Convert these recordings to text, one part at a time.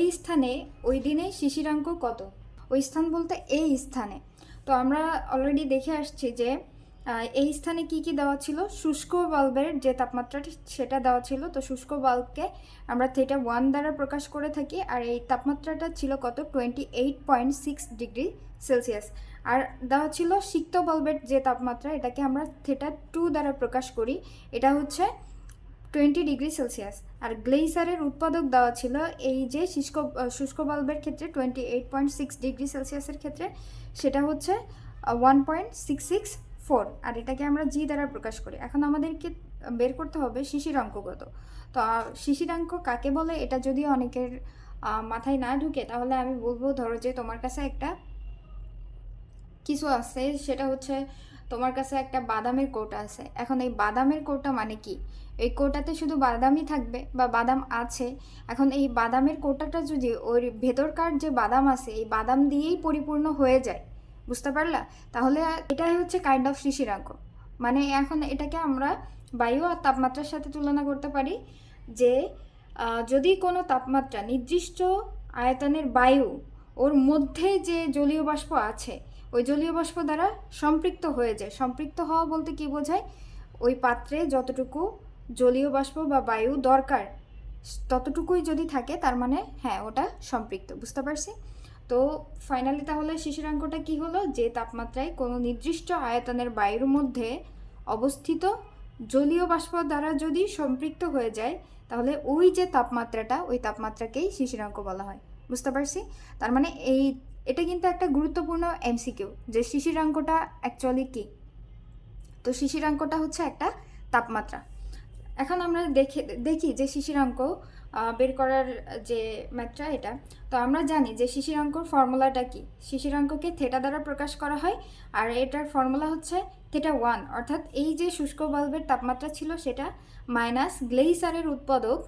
ওই স্থানে, ওই দিনে শিশিরাঙ্ক কত? ওই স্থান বলতে এই স্থানে। তো আমরা অলরেডি দেখে আসছি যে এই স্থানে কি কি দেওয়া ছিল? শুষ্ক বাল্বের যে তাপমাত্রাটি সেটা দেওয়া ছিল। তো শুষ্ক বাল্বকে আমরা থেটা ওয়ান দ্বারা প্রকাশ করে থাকি আর এই তাপমাত্রাটা ছিল কত? Twenty eight point six degree Celsius আর দেওয়া ছিল সিক্ত বাল্বের যে তাপমাত্রা, এটাকে আমরা থেটা টু দ্বারা প্রকাশ করি। এটা হচ্ছে টোয়েন্টি ডিগ্রি সেলসিয়াস। আর গ্লেইসারের উৎপাদক দেওয়া ছিল এই যে শুষ্ক শুষ্ক বাল্বের ক্ষেত্রে twenty eight point six degree সেলসিয়াসের ক্ষেত্রে, সেটা হচ্ছে one point six six four আর এটাকে আমরা জি দ্বারা প্রকাশ করি। এখন আমাদেরকে বের করতে হবে শিশিরাঙ্ক কত তো শিশিরাঙ্ক কাকে বলে? এটা যদি অনেকের মাথায় না ঢুকে, তাহলে আমি বলব, ধরো যে তোমার কাছে একটা কিছু আছে, সেটা হচ্ছে তোমার কাছে একটা বাদামের কোটা আছে। এখন এই বাদামের কোটা মানে কি? এই কোটাতে শুধু বাদামই থাকবে বা বাদাম আছে। এখন এই বাদামের কোটাটা যদি ওর ভেতরকার যে বাদাম আছে, এই বাদাম দিয়েই পরিপূর্ণ হয়ে যায়। বুঝতে পারলা? তাহলে এটাই হচ্ছে কাইন্ড অফ শিশিরাঙ্ক। মানে এখন এটাকে আমরা বায়ু আর তাপমাত্রার সাথে তুলনা করতে পারি যে যদি কোনো তাপমাত্রা নির্দিষ্ট আয়তনের বায়ু ওর মধ্যে যে জলীয় বাষ্প আছে ওই জলীয় বাষ্প দ্বারা সম্পৃক্ত হয়ে যায়। সম্পৃক্ত হওয়া বলতে কি বোঝায়? ওই পাত্রে যতটুকু জলীয় বাষ্প বা বায়ু দরকার, ততটুকুই যদি থাকে, তার মানে হ্যাঁ ওটা সম্পৃক্ত। বুঝতে পারছি? তো ফাইনালি তাহলে শিশিরাঙ্কটা কি হলো? যে তাপমাত্রায় কোনো নির্দিষ্ট আয়তনের বায়ুর মধ্যে অবস্থিত জলীয় বাষ্প দ্বারা যদি সম্পৃক্ত হয়ে যায়, তাহলে ওই যে তাপমাত্রাটা, ওই তাপমাত্রাকেই শিশিরাঙ্ক বলা হয়। বুঝতে পারছি? তার মানে এই এটা কিন্তু একটা গুরুত্বপূর্ণ এমসিকিউ যে শিশিরাঙ্কটা অ্যাকচুয়ালি কি? তো শিশিরাঙ্কটা হচ্ছে একটা তাপমাত্রা। এখন আমরা দেখে দেখি যে শিশিরাঙ্ক আহ, বের করার যে ম্যাথটা এটা তো আমরা জানি যে শিশির শিশিরাঙ্কর ফর্মুলাটা কি? শিশিরাঙ্ককে থেটা দ্বারা প্রকাশ করা হয় আর এটার ফর্মুলা হচ্ছে থেটা ওয়ান অর্থাৎ এই যে শুষ্ক বাল্বের তাপমাত্রা ছিল সেটা মাইনাস গ্লেইসারের উৎপাদক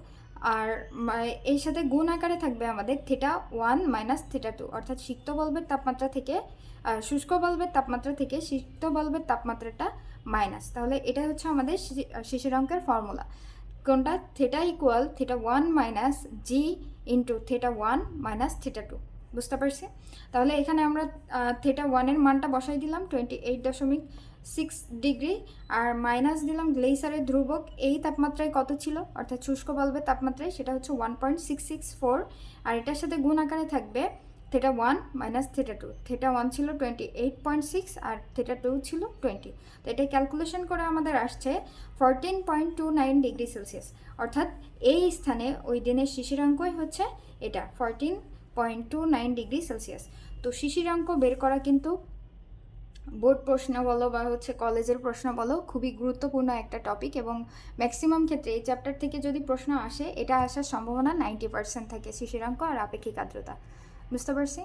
আর এর সাথে গুণ আকারে থাকবে আমাদের theta one minus theta two অর্থাৎ সিক্ত বল্বের তাপমাত্রা থেকে শুষ্ক বল্বের তাপমাত্রা থেকে সিক্ত বল্বের তাপমাত্রাটা মাইনাস তাহলে এটা হচ্ছে আমাদের শিশির অঙ্কের ফর্মুলা কোনটা? Theta equal theta one minus G into theta one minus theta two বুঝতে পারছি? তাহলে এখানে আমরা থেটা ওয়ানের মানটা বসাই দিলাম টোয়েন্টি এইট দশমিক সিক্স ডিগ্রি আর মাইনাস দিলাম গ্লেইসারের ধ্রুবক, এই তাপমাত্রায় কত ছিল? অর্থাৎ শুষ্ক বাল্বের তাপমাত্রায়, সেটা হচ্ছে one point six six four আর এটার সাথে গুণ আকারে থাকবে theta one minus theta two theta one ছিল টোয়েন্টি এইট পয়েন্ট সিক্স আর থেটা টু ছিল টোয়েন্টি তো এটা ক্যালকুলেশন করে আমাদের আসছে fourteen point two nine degree Celsius অর্থাৎ এই স্থানে, ওই দিনের শিশিরাঙ্কই হচ্ছে এটা fourteen point two nine degree Celsius. তো শিশির শিশিরাঙ্ক বের করা কিন্তু বোর্ড প্রশ্ন বলো বা হচ্ছে কলেজের প্রশ্ন বলো খুবই গুরুত্বপূর্ণ একটা টপিক এবং ম্যাক্সিমাম ক্ষেত্রে এই চ্যাপ্টার থেকে যদি প্রশ্ন আসে, এটা আসার সম্ভাবনা নাইনটি পার্সেন্ট থাকে শিশিরাঙ্ক আর আপেক্ষিক আর্দ্রতা। বুঝতে পারছি?